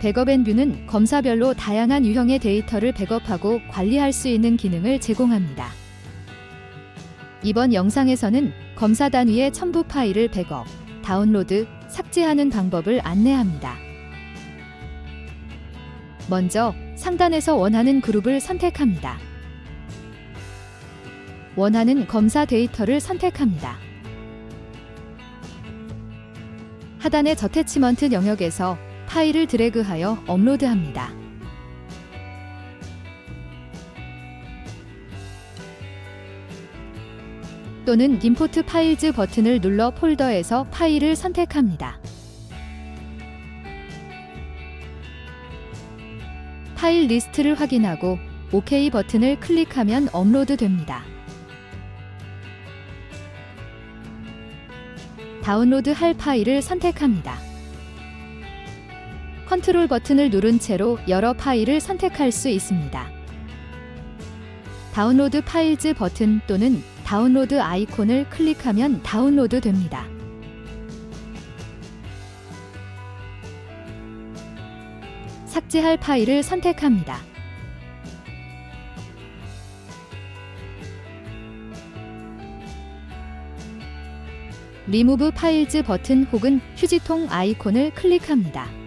백업앤뷰는 검사별로 다양한 유형의 데이터를 백업하고 관리할 수 있는 기능을 제공합니다. 이번 영상에서는 검사 단위의 첨부 파일을 백업, 다운로드, 삭제하는 방법을 안내합니다. 먼저 상단에서 원하는 그룹을 선택합니다. 원하는 검사 데이터를 선택합니다. 하단의 저태치먼트 영역에서 파일을 드래그하여 업로드합니다. 또는 임포트 파일즈 버튼을 눌러 폴더에서 파일을 선택합니다. 파일 리스트를 확인하고 OK 버튼을 클릭하면 업로드 됩니다. 다운로드 할 파일을 선택합니다. 컨트롤 버튼을 누른 채로 여러 파일을 선택할 수 있습니다. 다운로드 파일즈 버튼 또는 다운로드 아이콘을 클릭하면 다운로드 됩니다. 삭제할 파일을 선택합니다. 리무브 파일즈 버튼 혹은 휴지통 아이콘을 클릭합니다.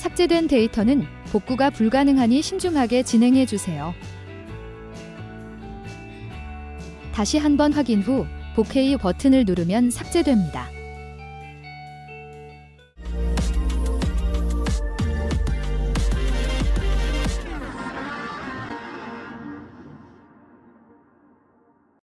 삭제된 데이터는 복구가 불가능하니 신중하게 진행해 주세요. 다시 한번 확인 후 OK 버튼을 누르면 삭제됩니다.